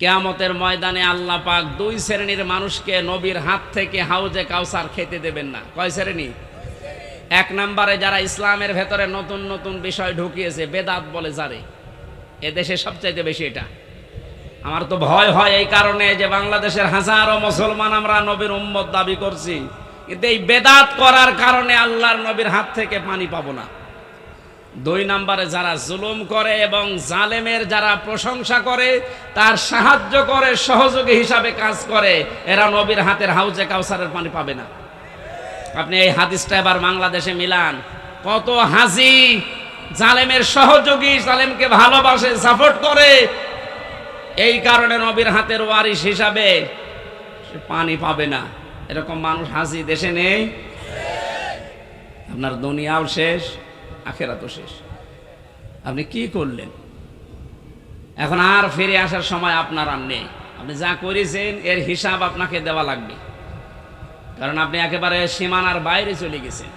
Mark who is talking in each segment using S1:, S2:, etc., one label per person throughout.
S1: কেয়ামতের ময়দানে আল্লাহ পাক দুই শ্রেণির মানুষকে নবীর হাত থেকে হাউজে কাউসার খেতে দেবেন না। কয় শ্রেণি? এক নম্বরে যারা ইসলামের ভেতরে নতুন নতুন বিষয় ঢুকিয়েছে, বেদাত বলে যারে এদেশে সবচাইতে বেশি এটা। আমার তো ভয় হয় এই কারণে যে বাংলাদেশের হাজারো মুসলমান আমরা নবীর উম্মত দাবি করছি। কিন্তু এই বেদাত করার কারণে আল্লাহর নবীর হাত থেকে পানি পাবো না। দুই নম্বরে যারা জুলুম করে এবং জালেমের যারা প্রশংসা করে, তার সাহায্য করে, সহযোগী হিসাবে কাজ করে, এরা নবীর হাতের হাউজে কাউসারের পানি পাবে না। আপনি এই হাদিসটা এবার বাংলাদেশে মিলান। কত হাজি জালেমের সহযোগী জালেমকে ভালোবাসে, সাপোর্ট করে। এই কারণে নবীর হাতের ওয়ারিশ হিসাবে পানি পাবে না। এরকম মানুষ হাজি দেশে নেই। আপনার দুনিয়াও শেষ। আখেরা তো শেষ। আপনি কি করলেন? এখন আর ফিরে আসার সময় আপনার আর নেই। আপনি যা করেছেন, এর হিসাব আপনাকে দেওয়া লাগবে। কারণ আপনি একেবারে সীমানার বাইরে চলে গেছেন।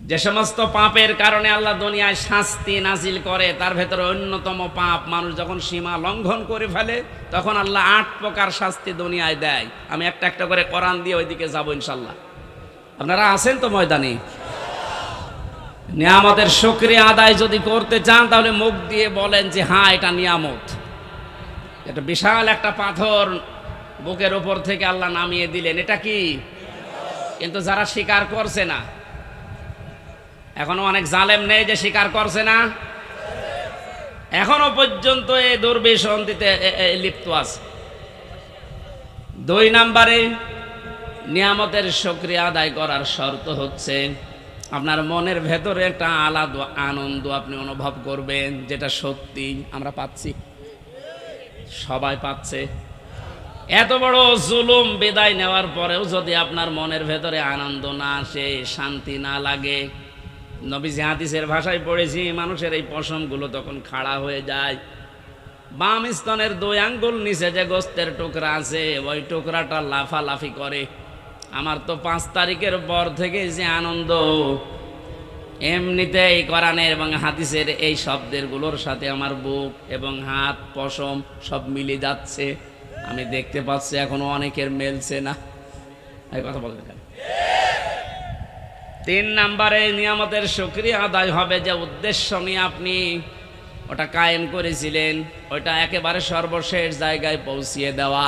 S1: যে সমস্ত পাপের কারণে আল্লাহ দুনিয়ায় শাস্তি নাজিল করে, তার ভেতরে অন্যতম পাপ, মানুষ যখন সীমা লঙ্ঘন করে ফেলে, তখন আল্লাহ আট প্রকার শাস্তি দুনিয়ায় দেয়। আমি একটা একটা করে কোরআন দিয়ে ওইদিকে যাব ইনশাল্লাহ। আপনারা আছেন তো ময়দানে? নিয়ামতের সক্রিয় আদায় যদি করতে চান, তাহলে মুখ দিয়ে বলেন যে হ্যাঁ এটা নিয়ামত। এটা বিশাল একটা পাথর বুকের ওপর থেকে আল্লাহ নামিয়ে দিলেন। এটা কি? কিন্তু যারা স্বীকার করছে না, এখনও অনেক জালেম নেই যে স্বীকার করছে না। এখনও পর্যন্ত এই এ- লিপ্ত আছে। দুই নাম্বারে নিয়ামতের সক্রিয় আদায় করার শর্ত হচ্ছে আপনার মনের ভেতরে একটা আলাদা আনন্দ আপনি অনুভব করবেন, যেটা সত্যি আমরা পাচ্ছি। সবাই পাচ্ছে। এত বড় জুলুম বিদায় নেওয়ার পরেও যদি আপনার মনের ভেতরে আনন্দ না আসে, শান্তি না লাগে, নবীজি হাদিসের ভাষায় পড়েছি, মানুষের এই পশমগুলো তখন খাড়া হয়ে যায়। বাম স্তনের দুই আঙ্গুল নিচে যে গোস্তের টুকরা আছে, ওই টুকরাটা লাফালাফি করে। আমার তো পাঁচ তারিখের পর থেকে যে আনন্দ। এমনিতে এই কোরআনের এবং হাদিসের এই শব্দেরগুলোর সাথে আমার বুক এবং হাত, পশম সব মিলে যাচ্ছে। আমি দেখতে পাচ্ছি এখনও অনেকের মেলছে না। এই কথা বলতে কেন? তিন নাম্বারে নিয়ামতের সক্রিয় আদায় হবে যে উদ্দেশ্য নিয়ে আপনি ওটা কায়েম করেছিলেন, ওটা একেবারে সর্বশেষ জায়গায় পৌঁছিয়ে দেওয়া।